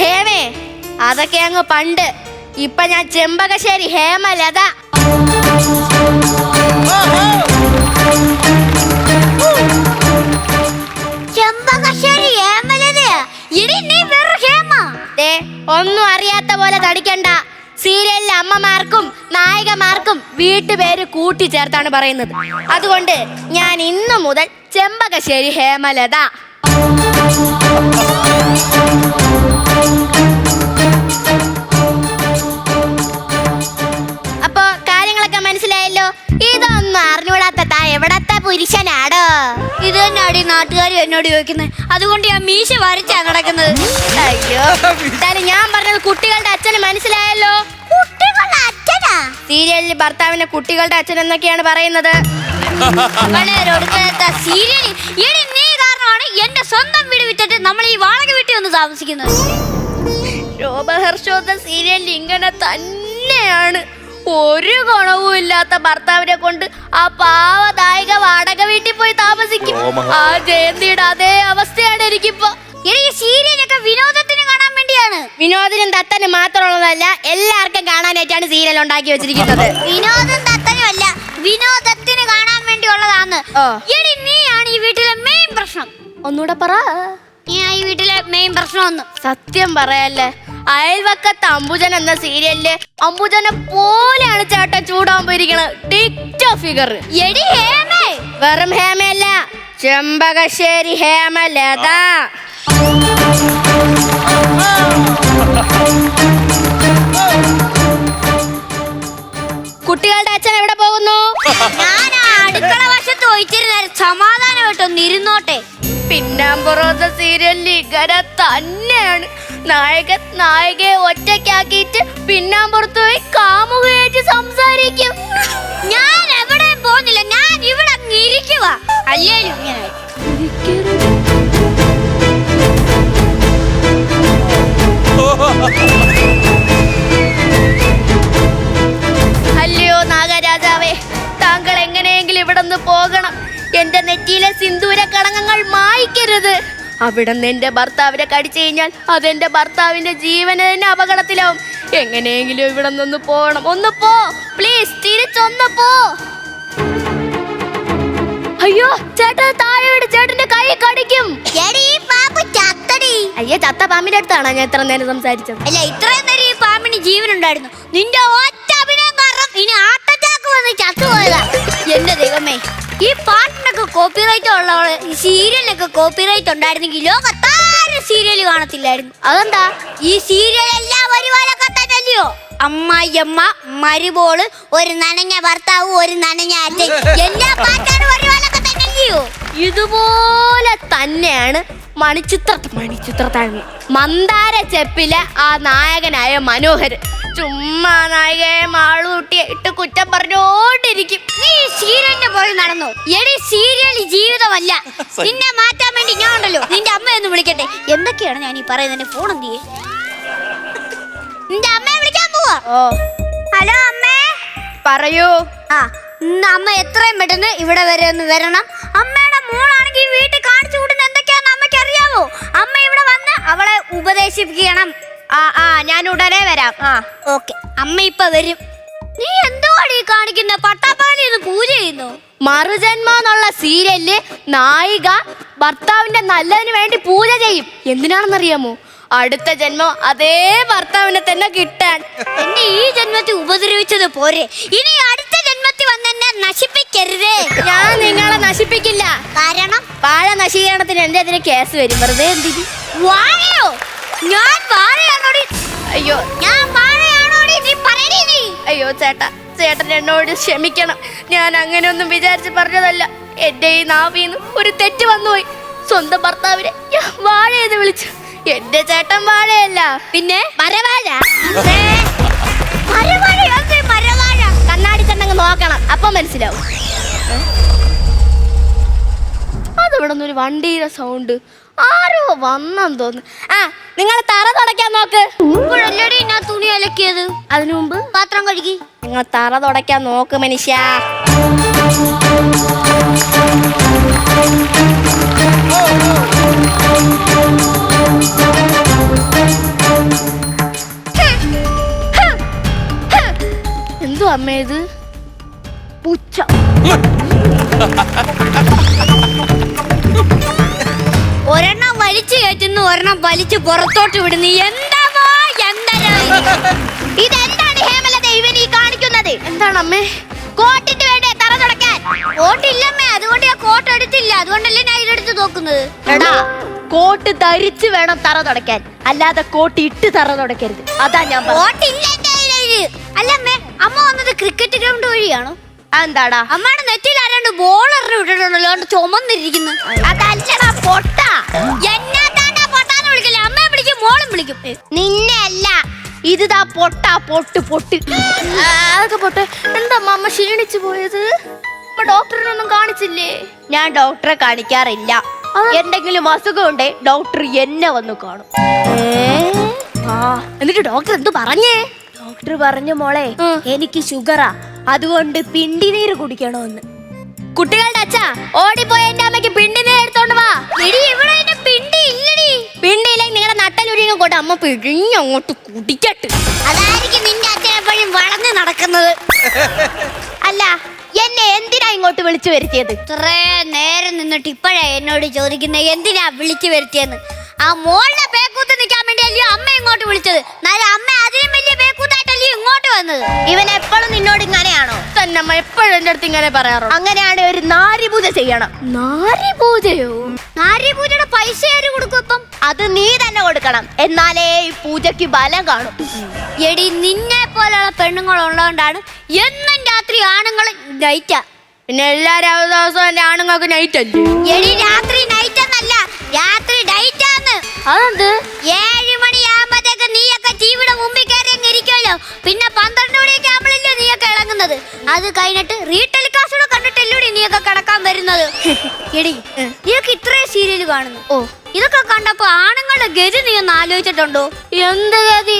ഹേമേ അതൊക്കെ അങ്ങ് പണ്ട്. ഇപ്പൊ ഞാൻ ചെമ്പകശ്ശേരി ഹേമലത. ചെമ്പകശ്ശേരി ഹേമലതയാ ഇനി നീ വെറും ഹേമ. ദേ ഒന്നും അറിയാത്ത പോലെ തടിക്കണ്ട. സീരിയലിലെ അമ്മമാർക്കും നായികമാർക്കും വീട്ടുപേര് കൂട്ടിച്ചേർത്താണ് പറയുന്നത്. അതുകൊണ്ട് ഞാൻ ഇന്നു മുതൽ ചെമ്പകശ്ശേരി ഹേമലത. നാട്ടുകാർ എന്നോട് ചോദിക്കുന്നത് അതുകൊണ്ട് ഞാൻ മീശ വരച്ചാ കിടക്കുന്നത്. അയ്യോ. എന്തായാലും ഞാൻ പറഞ്ഞത് കുട്ടികളുടെ അച്ഛന് മനസ്സിലായല്ലോ. കുട്ടികളുടെ അച്ഛനാ? സീരിയലിൽ ഭർത്താവിനെ കുട്ടികളുടെ അച്ഛൻ എന്നൊക്കെയാണ് പറയുന്നത്. സീരിയൽ എടി നീ കാരണമാണ് എന്റെ സ്വന്തം വീട് വിറ്റിട്ട് നമ്മൾ ഈ വാടക വീട്ടിൽ ഒന്ന് താമസിക്കുന്നത്. ശോഭഹർഷോദ സീരിയലിൽ ഇങ്ങനെ തന്നെയാണ്. ഒരു ഗുണവും ഇല്ലാത്ത ഭർത്താവിനെ കൊണ്ട് ആ പാവദായിക ആ ജയന്തിയുടെ അതേ അവസ്ഥയാണ് എനിക്കിപ്പോ. എനിക്ക് സീരിയലൊക്കെ വിനോദത്തിന് കാണാൻ വേണ്ടിയാണ്. വിനോദിനും ദത്തനും മാത്രമുള്ളതല്ല എല്ലാവർക്കും കാണാനായിട്ടാണ് സീരിയൽ ഉണ്ടാക്കി വെച്ചിരിക്കുന്നത്. വിനോദം തത്തനുമല്ല വിനോദത്തിന് കാണാൻ വേണ്ടിയുള്ളതാണ്. ഓ. എടി നീയാണ് ഈ വീട്ടിലെ മെയിൻ പ്രശ്നം. ഒന്നുകൂടെ പറ. നീ ഈ വീട്ടിലെ മെയിൻ പ്രശ്നം ഒന്ന്. സത്യം പറയല്ലേ? അയൽവക്കത്ത് അംബുജൻ എന്ന സീരിയലിൽ അംബുജനെ പോലെയാണ് ചേട്ടൻ ചൂടാകുമ്പോ ഇരിക്കണത് ടിക്ടോ ഫിഗർ എടി ഹേമേ. വെറും ഹേമയല്ല. ചെമ്പകശ്ശേരി ഹേമലത. കുട്ടികളുടെ അച്ഛൻ എവിടെ പോകുന്നു? ഞാൻ ആ അടുക്കള വശത്ത് പോയിച്ചിരുന്ന സമാധാനമായിട്ടൊന്ന് ഇരുന്നോട്ടെ. പിന്നാമ്പുറത്തെ സീരിയലിൽ ഇങ്ങനെ തന്നെയാണ്. നായകൻ നായികയെ ഒറ്റയ്ക്കാക്കിയിട്ട് പിന്നാമ്പുറത്ത് പോയി കാമുകയായിട്ട് മായ്ക്കരുത് അവിടെ നിന്ന് എന്റെ ഭർത്താവിനെ കടിച്ചു കഴിഞ്ഞാൽ അതെന്റെ ഭർത്താവിന്റെ ജീവന് തന്നെ അപകടത്തിലാവും. എങ്ങനെയെങ്കിലും ഇവിടെ നിന്ന് പോകണം. ഒന്ന് പോ. പ്ലീസ് തിരിച്ചൊന്ന് പോ. അയ്യോ ചേട്ടൻ താഴെ വിട്. ചേട്ടന്റെ കൈ കടിക്കും. അയ്യേ ചത്ത പാമ്പിന്റെ അടുത്താണോ ഞാൻ ഇത്ര നേരം സംസാരിച്ചത്? അല്ല ഇത്രയും നേരം ഈ പാമ്പിന് ജീവൻ ഉണ്ടായിരുന്നു നിന്റെ ഒറ്റ അഭിനയം കാരണം ഇനി ആട്ടച്ചാക്ക് വന്ന് ചത്തുപോയതാ. എന്റെ ദൈവമേ ഈ പാട്ടിനൊക്കെ കോപ്പിറൈറ്റ് ഉള്ളവൾ ഈ സീരിയലിനൊക്കെ കോപ്പിറൈറ്റ് ഉണ്ടായിരുന്നെങ്കിൽ ലോകത്താരും സീരിയൽ കാണത്തില്ലായിരുന്നു. അതെന്താ? ഈ സീരിയൽ എല്ലാം ഒരുപോലൊക്കെ തന്നെയല്ലയോ അമ്മായിയമ്മ മരുപോൾ ഒരു നനഞ്ഞ ഭർത്താവ് ഒരു നനഞ്ഞ അച്ഛൻ. എല്ലാ പാട്ടാണ് ഒരുപോലൊക്കെ തന്നെയല്ലയോ ഇതുപോലെ തന്നെയാണ് മണിച്ചിത്ര മണിച്ചിത്രത്താഴ്മ മന്ദാര ചെപ്പിലെ ആ നായകനായ മനോഹരൻ. ചുമ്മാ നായികയെ മാളൂട്ടിയായിട്ട് കുറ്റം പറഞ്ഞോണ്ടിരിക്കും. നീ സീരിയലിന്റെ പോയി നടന്നു? എടി സീരിയൽ ജീവിതമല്ല. നിന്നെ മാറ്റാൻ വേണ്ടി ഞാൻ ഉണ്ടല്ലോ നിന്റെ അമ്മ എന്ന് വിളിക്കട്ടെ. എന്തൊക്കെയാണ് ഞാൻ ഈ പറയുന്നതിന്റെ ഫോൺ എന്ത് ചെയ്യേ? നിന്റെ അമ്മയെ വിളിക്കാൻ പോവാ? ഹലോ അമ്മേ. പറയൂ. ആ ഇന്ന് അമ്മ എത്രയും പെട്ടെന്ന് ഇവിടെ വരെ ഒന്ന് വരണം. അമ്മയുടെ മോളാണെങ്കിൽ വീട്ടിൽ കാണിച്ചു കൂട്ടുന്ന എന്തൊക്കെയാണെന്ന് അമ്മയ്ക്ക് അറിയാവോ? അമ്മ ഇവിടെ വന്ന് അവളെ ഉപദേശിപ്പിക്കണം. ആ ആ ഞാൻ ഉടനെ വരാം. ആ. ഓക്കെ. അമ്മ ഇപ്പൊ വരും. നീ എന്തുവാണ് ഈ കാണിക്കുന്ന? പട്ടാപ്പാലി ഒന്ന് പൂജ ചെയ്യുന്നു. മറുജന്മ എന്നുള്ള സീരിയലിൽ നായിക ഭർത്താവിന്റെ നല്ലതിന് വേണ്ടി പൂജ ചെയ്യും. എന്തിനാണെന്നറിയാമോ? അടുത്ത ജന്മം അതേ ഭർത്താവിനെ തന്നെ കിട്ടാൻ. എന്നെ ഈ ജന്മത്തിൽ ഉപദ്രവിച്ചത് പോരെ. ഇനി അടുത്ത ജന്മത്തിൽ വന്ന് എന്നെ നശിപ്പിക്കരുതേ. ഞാൻ നിങ്ങളെ നശിപ്പിക്കില്ല. കാരണം? വാഴ നശീകരണത്തിന് എന്റെ അതിന് കേസ് വരും. വെറുതെ എന്തിന്? വാഴയോ ഞാൻ വാഴയാണോടി അയ്യോ ഞാൻ വാഴയാണോടി നീ പറയടി നീ. അയ്യോ ചേട്ടാ ചേട്ടൻ എന്നോട് ക്ഷമിക്കണം. ഞാൻ അങ്ങനെ ഒന്നും വിചാരിച്ച് പറഞ്ഞതല്ല. എന്റെ ഈ നാവിന്ന് ഒരു തെറ്റ് വന്നുപോയി. സ്വന്തം ഭർത്താവിനെ ഞാൻ എന്ന് വിളിച്ചു. എന്റെ ചേട്ടൻ വാഴയല്ല. പിന്നെ? മരവാഴ. മരവാഴ. കണ്ണാടി ചെന്നങ്ങ് നോക്കണം. അപ്പൊ മനസ്സിലാവും? അതിവിടെ ഒരു വണ്ടിയുടെ സൗണ്ട് ആരോ വന്നെന്ന് തോന്നുന്നു. ആ നിങ്ങൾ തറ തുടയ്ക്കാൻ നോക്ക്. ഇപ്പോഴല്ലേടി ഞാൻ തുണി അലക്കിയത്. അതിനു മുമ്പ് പാത്രം കഴുകി. നിങ്ങൾ തറ തുടയ്ക്കാൻ നോക്ക് മനുഷ്യ. വലിച്ചു പുറത്തോട്ട് വിടുന്നു. എന്താ എന്തരാ ഇതെന്താണ് ഹേമലത ഇവൻ ഈ കാണിക്കുന്നത്? എന്താണ് അമ്മേ കോട്ടിട്ട് വേണ്ടേ തറ തുടക്കാൻ കോട്ടില്ലമ്മേ അതുകൊണ്ട് ഞാൻ കോട്ട് എടുത്തില്ല. അതുകൊണ്ടല്ലേ ഞാൻ ഇതെടുത്ത് നോക്കുന്നത്. എടാ കോട്ട് ധരിച്ച് വേണം തറ തുടക്കാൻ അല്ലാതെ കോട്ട് ഇട്ട് തറ തുടക്കരുത് അതാ ഞാൻ. കോട്ടില്ല. അല്ലമ്മേ അമ്മ വന്നത് ക്രിക്കറ്റ് ഗ്രൗണ്ട് വഴിയാണോ? എന്താടാ അമ്മയുടെ നെറ്റിൽ ആരാണ്ട് എറിഞ്ഞു വിട്ടിട്ടുണ്ടല്ലോ ചുമന്നിരിക്കുന്നു. അതല്ലടാ പൊട്ട. എന്നാ മോളും വിളിക്കും. നിന്നെ അല്ല ഇതാ പൊട്ടാ പൊട്ട് പൊട്ട്. ആ, അതൊക്കെ പൊട്ട്. എന്താ അമ്മ ക്ഷീണിച്ചു പോയത്? അമ്മ ഡോക്ടറിനൊന്നും കാണിച്ചില്ലേ? ഞാൻ ഡോക്ടറെ കാണിക്കാറില്ല. എന്തെങ്കിലും അസുഖമുണ്ടേ ഡോക്ടർ എന്നെ വന്ന് കാണും. ആ. എന്നിട്ട് ഡോക്ടർ എന്തു പറഞ്ഞേ? ഡോക്ടർ പറഞ്ഞു മോളെ എനിക്ക് ഷുഗറാ. അതുകൊണ്ട് പിണ്ടിനീര് കുടിക്കണമെന്ന് കുട്ടികളുടെ അച്ഛാ ഓടിപ്പോയ എന്റെ അമ്മയ്ക്ക് പിണ്ടിനീര് എടുത്തോണ്ട് വാ. എടി ഇവിടെ എന്റെ പിണ്ടി പിണ്ടിയിലേക്ക് നിങ്ങളുടെ നട്ടലുരിയും കൊണ്ട് അമ്മ പിഴിഞ്ഞങ്ങോട്ട് കുടിക്കട്ട്. അതായിരിക്കും നിന്റെ അച്ഛൻ എപ്പോഴും വളഞ്ഞു നടക്കുന്നത്. അല്ല എന്നെ എന്തിനാ ഇങ്ങോട്ട് വിളിച്ചു വരുത്തിയത്? ഇത്രേ നേരം നിന്നിട്ട് ഇപ്പോഴാ എന്നോട് ചോദിക്കുന്നത് എന്തിനാ വിളിച്ചു വരുത്തിയെന്ന്? ആ മോളുടെ പേക്കൂത്ത് നിൽക്കാൻ വേണ്ടി അല്ലയോ അമ്മ ഇങ്ങോട്ട് വിളിച്ചത്? എന്നാലും അമ്മ അതിനും വലിയ പേക്കൂത്തായിട്ടല്ലയോ ഇങ്ങോട്ട് വന്നത്? ഇവൻ എപ്പോഴും നിന്നോട് ഇങ്ങനെയാണോ? തന്നെ അമ്മ എപ്പോഴും എന്റെ അടുത്ത് ഇങ്ങനെ പറയാറുണ്ട് അങ്ങനെയാണ് ഒരു നാരി പൂജ ചെയ്യണം. നാരി പൂജയോ? നാര്യപൂജയുടെ പൈസ ആര് കൊടുക്കും ഇപ്പം അത് നീ തന്നെ കൊടുക്കണം. എന്നാലേ ഈ പൂജയ്ക്ക് ബലം കാണും. എടി നിന്നെ പോലെയുള്ള പെണ്ണുങ്ങൾ ഉള്ളതുകൊണ്ടാണ് എന്നും രാത്രി ആണുങ്ങൾ നൈറ്റാ പിന്നെ എല്ലാ രാവിലെ ദിവസവും എന്റെ ആണുങ്ങൾക്ക് നൈറ്റ് അല്ലേ? എടി രാത്രി നൈറ്റ് എന്നല്ല. രാത്രി ഡൈറ്റാന്ന് അതെന്ത്? ഏഴ് മണിയാകുമ്പോഴത്തേക്ക് നീയൊക്കെ ടിവിയുടെ മുമ്പിൽ കയറി അങ്ങ് ഇരിക്കുമല്ലോ. പിന്നെ പന്ത്രണ്ട് മണിയൊക്കെ ആകുമ്പോഴല്ലേ നീയൊക്കെ ഇളങ്ങുന്നത്. അത് കഴിഞ്ഞിട്ട് റീടെലികാസ്റ്റ് കൂടെ കണ്ടിട്ടല്ലൂടി നീയൊക്കെ കിടക്കാൻ വരുന്നത്. എടി നീയൊക്കെ ഇത്രയും സീരിയൽ കാണുന്നു. ഓ ഇതൊക്കെ കണ്ടപ്പോ ആണുങ്ങളുടെ ഗതി നീ ഒന്ന് ആലോചിച്ചിട്ടുണ്ടോ? എന്ത് ഗതി?